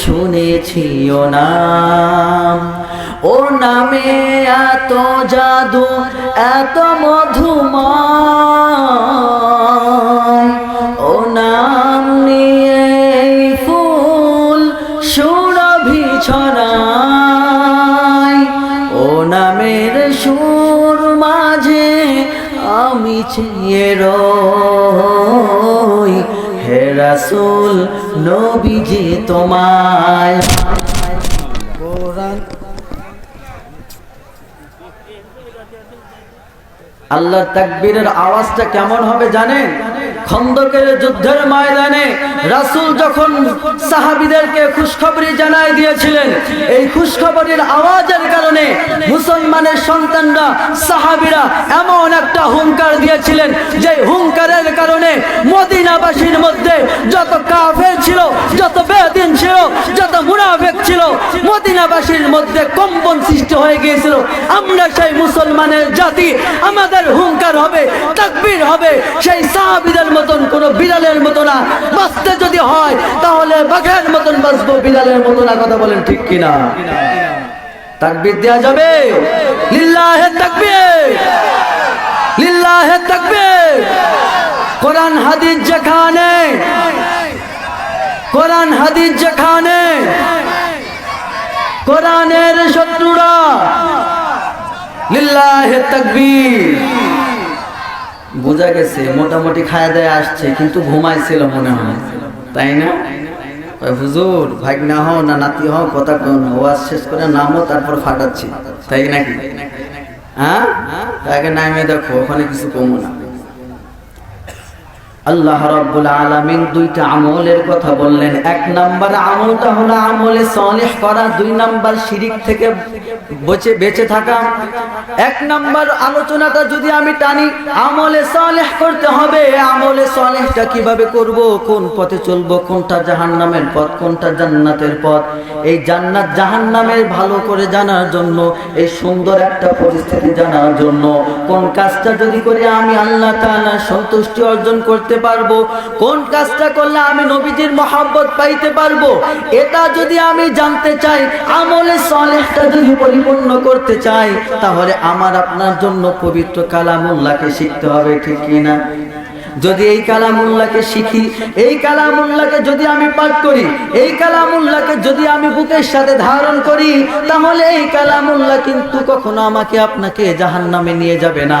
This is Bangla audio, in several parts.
শুনেছি ও নাম ও নামে এত জাদু, এত মধুময়। ও নাম নিয়ে ফুল সুরভি ছড়ায় ও নামের সুর মাঝে আমি চেয়ে রাসূল নবীজি তোমায়। আল্লাহ তাকবীরের আওয়াজটা কেমন হবে জানেন? খন্দকের যুদ্ধের ময়দানে রাসূল যখন সাহাবীদেরকে খুশখবরি জানাই দিয়েছিলেন, এই খুশখবরের আওয়াজের কারণে মুসলমানের সন্তানরা, সাহাবীরা এমন একটা হুঙ্কার দিয়েছিলেন যে হুঙ্কারের কারণে মদিনাবাসীর মধ্যে যত কাফের ছিল, যত বেদিন ছিল, যত মুনাফিক ছিল, মদিনাবাসীর মধ্যে কম্পন সৃষ্টি হয়ে গিয়েছিল। আমরা সেই মুসলমানের জাতি, আমাদের হুঙ্কার হবে, তাকবীর হবে, সেই সাহাবীদের মতন কোন বিড়ালের মতো না। বাঁচতে যদি হয়, তাহলে বাঘের মতন বাঁচবো, বিড়ালের মতো না, কথা বলেন ঠিক কিনা? তাকবীর দেওয়া যাবে? লিল্লাহে তাকবীর। লিল্লাহে তাকবীর। কোরআন, হাদিস যেখানে, কোরআন, হাদিস যেখানে, কোরআনের শত্রুরা। লিল্লাহে তাকবীর। বোঝা গেছে, মোটামুটি খায় দেয় আসছে, কিন্তু ঘুমাইছিল মনে হয়। তাই না? হুজুর হও না নাতি হও, কথা ওয়াজ শেষ করে নামো, তারপর ফাটাচ্ছি। তাই নাকি? হ্যাঁ? আগে নামে দেখো, ওখানে কিছু কমো না। আল্লাহ রাব্বুল আলামিন দুইটা আমলের কথা বললেন। এক নাম্বার আমলটা হলো আমলে সালেহ করা, দুই নাম্বার শিরিক থেকে বেঁচে বেঁচে থাকা। এক নাম্বার আলোচনাটা যদি আমি টানি, আমলে সালেহ করতে হবে। আমলে সালেহটা কীভাবে করব? কোন পথে চলবো? কোনটা জাহান্নামের পথ? কোনটা জান্নাতের পথ? এই জান্নাত জাহান্নামের ভালো করে জানার জন্য, এই সুন্দর একটা পরিস্থিতি জানার জন্য, কোন কাজটা যদি করে আমি আল্লাহ তাআলার সন্তুষ্টি অর্জন করতে পারব, কোন কাজটা করলে আমি নবীজির মহাব্বত পাইতে পারব, এটা যদি আমি জানতে চাই, আমলে সলেহটা যদি পরিপূর্ণ করতে চাই তাহলে আমার আপনার জন্য পবিত্র কালামুল্লাহকে শিখতে হবে ঠিক কিনা? যদি এই কালামুল্লাহকে শিখি, এই কালামুল্লাহকে যদি আমি পাঠ করি, এই কালামুল্লাহকে যদি আমি বুকের সাথে ধারণ করি, তাহলে এই কালামুল্লাহ কিন্তু কখনো আমাকে আপনাকে জাহান্নামে নিয়ে যাবে না।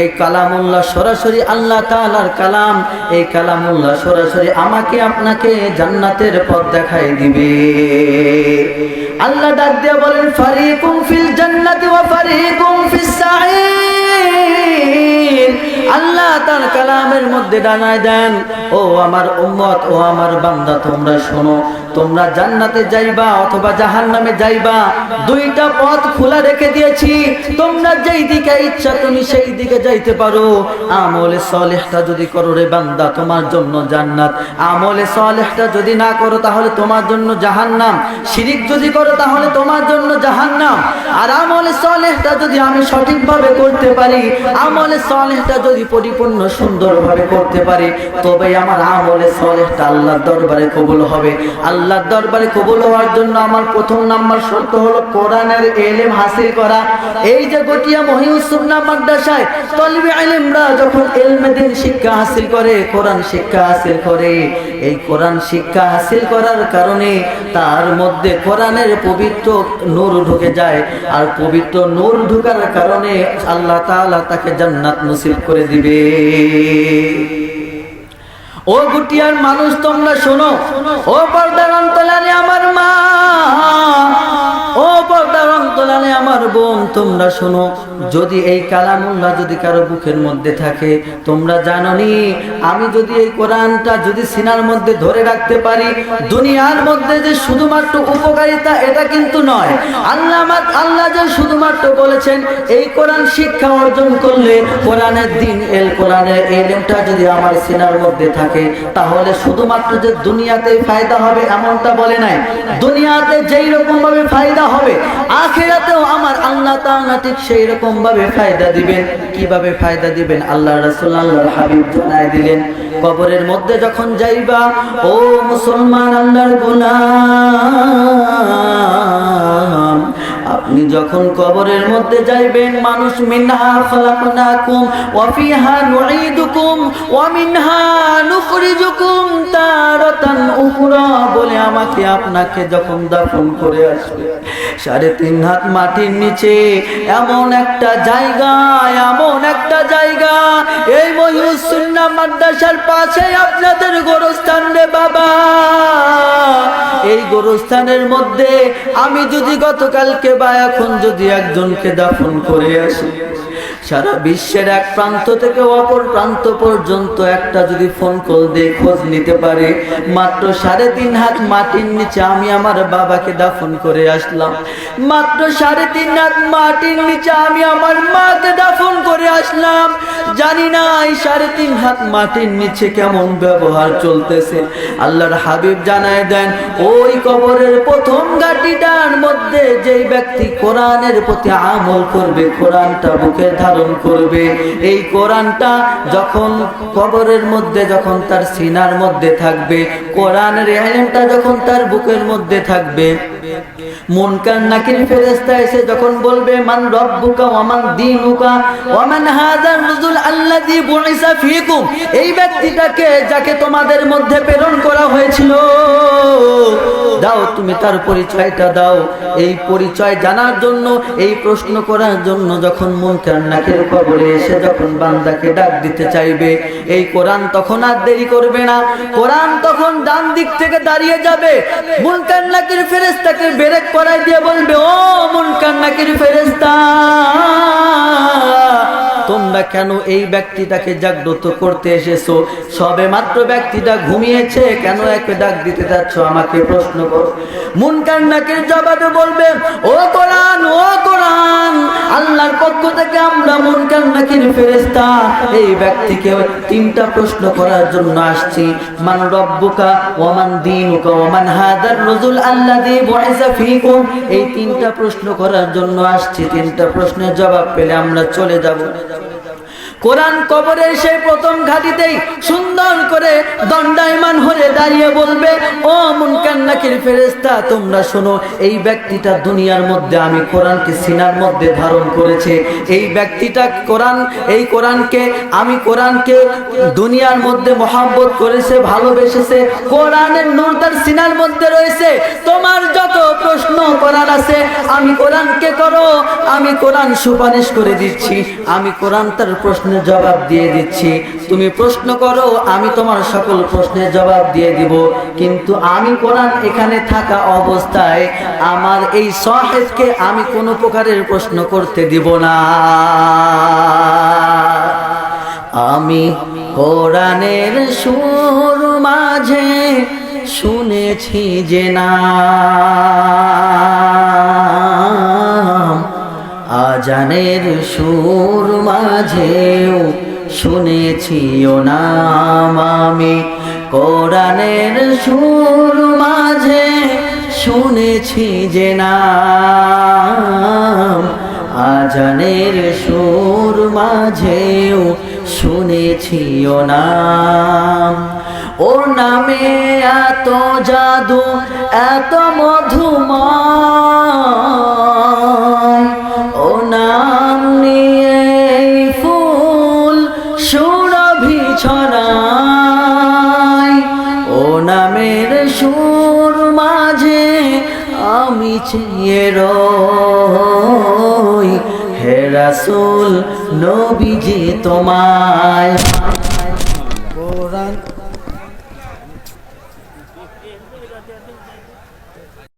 এই কালামুল্লাহ সরাসরি আল্লাহ তাআলার কালাম, এই কালামুল্লাহ সরাসরি আমাকে আপনাকে জান্নাতের পথ দেখাই দিবে। আল্লাহ ডাক দিয়ে বলেন, ফারিকুম ফিল জান্নাতি ওয়া ফারিকুম ফিস সাঈর আল্লাহ তার কালামের মধ্যে ডানায় দেন ও আমার উম্মত ও আমার বান্দা তোমরা শোনো। তোমরা জান্নাতে যাইবা অথবা জাহান্নামে যাইবা, দুইটা পথ খোলা রেখে দিয়েছি। তোমরা যেই দিকে ইচ্ছা তুমি সেই দিকে যাইতে পারো। আমলে সলেহটা যদি করো রে বান্দা, তোমার জন্য জান্নাত। আমলে সলেহটা যদি না করো, তাহলে তোমার জন্য জাহান্নাম। শিরিক যদি করো, তাহলে তোমার জন্য জাহান্নাম। আর আমলে সলেহটা যদি আমি সঠিকভাবে করতে পারি, আমলে সলেহটা যদি পরিপূর্ণ সুন্দরভাবে করতে পারি তবে আমার আমলে সলেহটা আল্লাহর দরবারে কবুল হবে। আল্লাহর দরবারে কবুল হওয়ার জন্য আমার প্রথম নাম্বার শর্ত হলো কোরআনের এলেম হাসিল করা। এই যে গটিয়া মহিউসুন্না মাদ্রাসায় তলবে আলেমরা যখন এলমে দিন শিক্ষা হাসিল করে, কোরআন শিক্ষা হাসিল করে। এই কোরআন শিক্ষা হাসিল করার কারণে তার মধ্যে কোরআনের পবিত্র নূর ঢুকে যায়। আর পবিত্র নূর ঢুকার কারণে আল্লাহ তাআলা তাকে জান্নাত নসিব করে দিবে। ও গুটিয়ার মানুষ তোমরা শোনো। ও পর্দার অন্তলারে আমার মা। ও আমার বোন, তোমরা শোনো, যদি এই কালামুল্লাহ যদি কারও বুকের মধ্যে থাকে, তোমরা জাননি, আমি যদি এই কোরআনটা যদি সিনার মধ্যে ধরে রাখতে পারি, দুনিয়ার মধ্যে যে শুধুমাত্র উপকারিতা, এটা কিন্তু নয়। আল্লাহ আল্লাহ যে শুধুমাত্র বলেছেন, এই কোরআন শিক্ষা অর্জন করলে কোরআনের দিন, এল কোরআনের এলেমটা যদি আমার সিনার মধ্যে থাকে, তাহলে শুধুমাত্র যে দুনিয়াতে ফায়দা হবে, এমনটা বলে নাই। দুনিয়াতে যেই রকম ভাবে ফায়দা হবে আখেরাতেও আমার আল্লাহ তাআলা ঠিক সেই রকম ভাবে ফায়দা দিবেন। কীভাবে ফায়দা দিবেন? আল্লাহ রাসূল, আল্লাহর হাবিব জানায় দিলেন, কবরের মধ্যে যখন যাইবা, ও মুসলমান আল্লাহর গোলাম আপনি যখন কবরের মধ্যে যাইবেন, মানুষ মিনহা খলাকনাকুম, ওয়া ফিহা নুঈদুকুম, ওয়া মিনহা নুখরিজুকুম তারাতান উখরা বলে আমাকে আপনাকে যখন দাফন করে আসবে, সাড়ে তিন হাত মাটির নিচে, এমন একটা জায়গা, এমন একটা জায়গা, এই মহিউসুন্নাহ মাদ্রাসার পাশে আপনাদের গোরস্থান রে বাবা। এই গোরস্থানের মধ্যে আমি যদি গতকালকে বা এখন যদি একজনকে দাফন করে আসি। সারা বিশ্বের এক প্রান্ত থেকে অপর প্রান্ত পর্যন্ত একটা যদি ফোন কল দিয়ে খোঁজ নিতে পারে, মাত্র সাড়ে তিন হাত মাটির নিচে আমি আমার বাবাকে দাফন করে আসলাম। মাত্র সাড়ে তিন হাত মাটির নিচে আমি আমার মাকে দাফন করে আসলাম। জানি না এই সাড়ে তিন হাত মাটির নিচে কেমন ব্যবহার চলতেছে। আল্লাহর হাবিব জানায় দেন, ওই কবরের প্রথম গাটিটার মধ্যে যেই ব্যক্তি কোরআনের প্রতি আমল করবে, কোরআনটা বুকে ধারণ করবে। এই কোরআনটা যখন কবরের মধ্যে, যখন তার সিনার মধ্যে থাকবে, কোরআনের এলেমটা যখন তার বুকের মধ্যে থাকবে মুনকার নাকির এসে যখন বলবে, মান রব্বুকা দীনুকা আল্লাযী ফীকুম, এই ব্যক্তিটাকে যাকে তোমাদের মধ্যে প্রেরণ করা হয়েছিল, দাও, তুমি তার পরিচয়টা দাও। এই পরিচয় জানার জন্য, এই প্রশ্ন করার জন্য যখন মুনকার নাকির কবরে এসে যখন বান্দাকে ডাক দিতে চাইবে, এই কোরআন তখন আর দেরি করবে না। কোরআন তখন ডান দিক থেকে দাঁড়িয়ে যাবে। মুনকার নাকির ফেরেশতাকে বেরেক করাই দিয়ে বলবে ও মন নাকির ফেরেশতা। তোমরা কেন এই ব্যক্তিটাকে জাগ্রত করতে এসেছ? সবে মাত্র ব্যক্তিটা ঘুমিয়েছে, কেন একে ডাক দিতে যাচ্ছ? আমাকে প্রশ্ন করো। মুনকার নাকির জবাবে বলবে, ও কোরআন ও কোরআন, আল্লাহর পক্ষ থেকে আমরা মুনকার নাকির ফেরেশতা। এই ব্যক্তিকে তিনটা প্রশ্ন করার জন্য আসছি। মান রব্বুকা ওয়ামান দীনুকা ওয়ামান হাদার রজুল আল্লাযী বুইসা ফীকুম। এই তিনটা প্রশ্ন করার জন্য আসছি। তিনটা প্রশ্নের জবাব পেলে আমরা চলে যাব। কোরআন কবরের সেই প্রথম ঘাটিতেই সুন্দর করে দণ্ডায়মান হয়ে দাঁড়িয়ে বলবে, ও মুনকার নাকির ফেরেশতা, তোমরা শোনো, এই ব্যক্তিটা দুনিয়ার মধ্যে আমি কোরআনকে সিনার মধ্যে ধারণ করেছে। এই ব্যক্তিটা কোরআন, এই কোরআনকে আমি কোরআনকে দুনিয়ার মধ্যে মহাব্বত করেছে, ভালোবেসেছে, কোরআনের নূর তার সিনার মধ্যে রয়েছে। তোমার যত প্রশ্ন করার আছে, আমি কোরআনকে করো, আমি কোরআন সুপারিশ করে দিচ্ছি, আমি কোরআন তার প্রশ্নের জবাব দিয়ে দিচ্ছি। তুমি প্রশ্ন করো, আমি তোমার সকল প্রশ্নের জবাব দিয়ে দিব। কিন্তু আমি কোরআন এখানে থাকা অবস্থায় আমার এই সাহেবকে আমি কোনো প্রকারের প্রশ্ন করতে দিব না। আমি কোরআনের সুর মাঝে শুনেছি যে না আজানের সুর মাঝেও শুনেছি ও নাম আমি। কোরআনের সুর মাঝে শুনেছি যে নাম, আজানের সুর মাঝেও শুনেছি ও নাম। ওর নামে এত জাদু, এত মধুময় নামের সুর মাঝে আমি চেয়ে রই। হে রাসুল নবীজি তোমায়